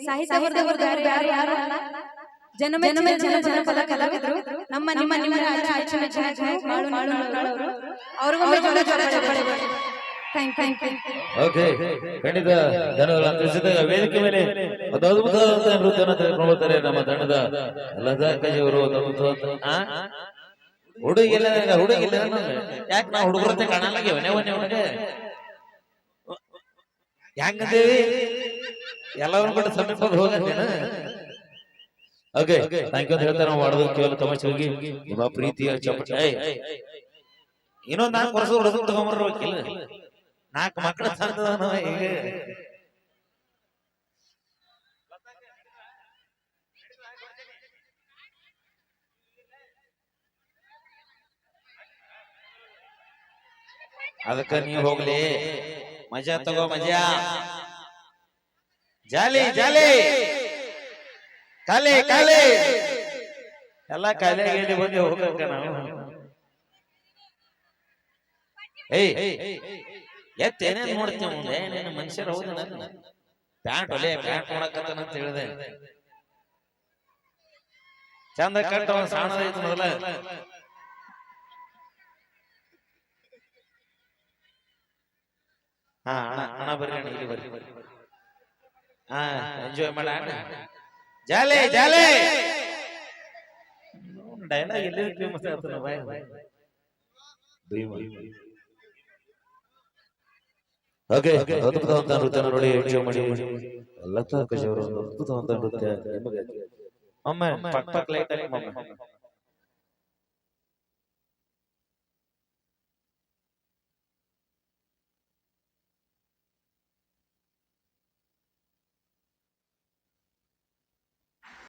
ಸಾಹಿತ್ಯ ಯಾರು ಯಾರು ಯಾರು ಅಲ್ಲ ಜನಮ ಜನಮ ಜನ ಜನಪದ ಕಲಾವಿದರು ನಮ್ಮ ನಿಮ್ಮ ನಿಮ್ಮ ಅಚ್ಚುಮೆಚ್ಚಿನ ಮಾಳು ಮಾಳು ಜೋರ ಜೋರ ಚಪ್ಪಾಳೆ ಥ್ಯಾಂಕ್ ಥ್ಯಾಂಕ್ ಯು ಓಕೆ ಖಂಡಿತ ವೇದಿಕೆ ಮೇಲೆ ಒಂದು ಅದ್ಭುತವಾದ ನೃತ್ಯವನ್ನು ತೆಗೆದುಕೊಳ್ಳುತ್ತಾರೆ ನಮ್ಮ ತಂಡದ ಒಂದು ಆ? ಹುಡುಗಿಲ್ಲ ಹುಡುಗಿಲ್ಲ ಯಾಕೆ ನಾವು ಹುಡುಗರಂತೆ ಹುಡುಗ ಹೆಂಗದೇವಿ ಎಲ್ಲವನ್ನೂ ಕೂಡ ಸಮೀಪದ ಹೋಗತ್ತೇನ ಓಕೆ ಥ್ಯಾಂಕ್ ಯು ಅಂತ ಹೇಳ್ತಾರೆ ನಾವು ಮಾಡೋದು ಕೇವಲ ತಮಾಷೆ ಹೋಗಿ ನಿಮ್ಮ ಪ್ರೀತಿಯ ಚಪ್ಪಟೆ. ಇನ್ನೊಂದು ನಾಲ್ಕು ವರ್ಷ ಹೊಡೆದು ತಗೊಂಬರ್ಬೇಕಿಲ್ಲ ನಾಲ್ಕು ಮಕ್ಕಳ ತಂದದನ ಈಗ. ಅದಕ್ಕ ನೀವು ಹೋಗ್ಲಿ. ಮಜಾ ತಗೋ ಮಜಾ. ಜಾಲಿ ಜಾಲಿ ಕಾಲಿ ಕಾಲಿ ಎಲ್ಲ ಕಾಲಿ ಗೀಲಿ ಬಂದು ಹೋಗ್ಬೇಕ ನಾವು. ಏಯ್ ಎತ್ತೇನೇನ್ ನೋಡ್ತೀವಿ ಮುಂದೆ? ಏನೇನು ಮನುಷ್ಯರು ಹೌದು ಪ್ಯಾಂಟ್ ಒಲೆ ಪ್ಯಾಂಟ್ ನೋಡಕತ್ತಾನ ಅಂತ ಹೇಳಿದೆ. ಚಂದ ಕಟ್ಟ ಒಂದ್ ಸಣ್ಣದೈತಿ ಮೊದಲ. ಹಾ ಅಣ್ಣ ಹಣ ಬರ್ರಿ ಇಲ್ಲಿ ಬರ್ರಿ. ಹಾ ಎಂಜಾಯ್ ಮಾಡ ಅಣ್ಣ ಜಾಲೆ ಜಾಲೆ ಡೈಲಾಗ್ ಎಲ್ಲಿ ಫೇಮಸ್ ಆಗ್ತಾನ ಬಾಯ್. ಓಕೆ ಅದ್ಭುತವಂತ ನೃತ್ಯ ನೋಡಿ ಎಂಜಾಯ್ ಮಾಡಿ. ಲತಾ ಕಶಿ ಅವರು ಅದ್ಭುತವಂತ ನೃತ್ಯ. ನಿಮಗೆ ಅಮ್ಮ ಪಕ್ ಪಕ್ ಲೈಟ್ ಒಮ್ಮೆ.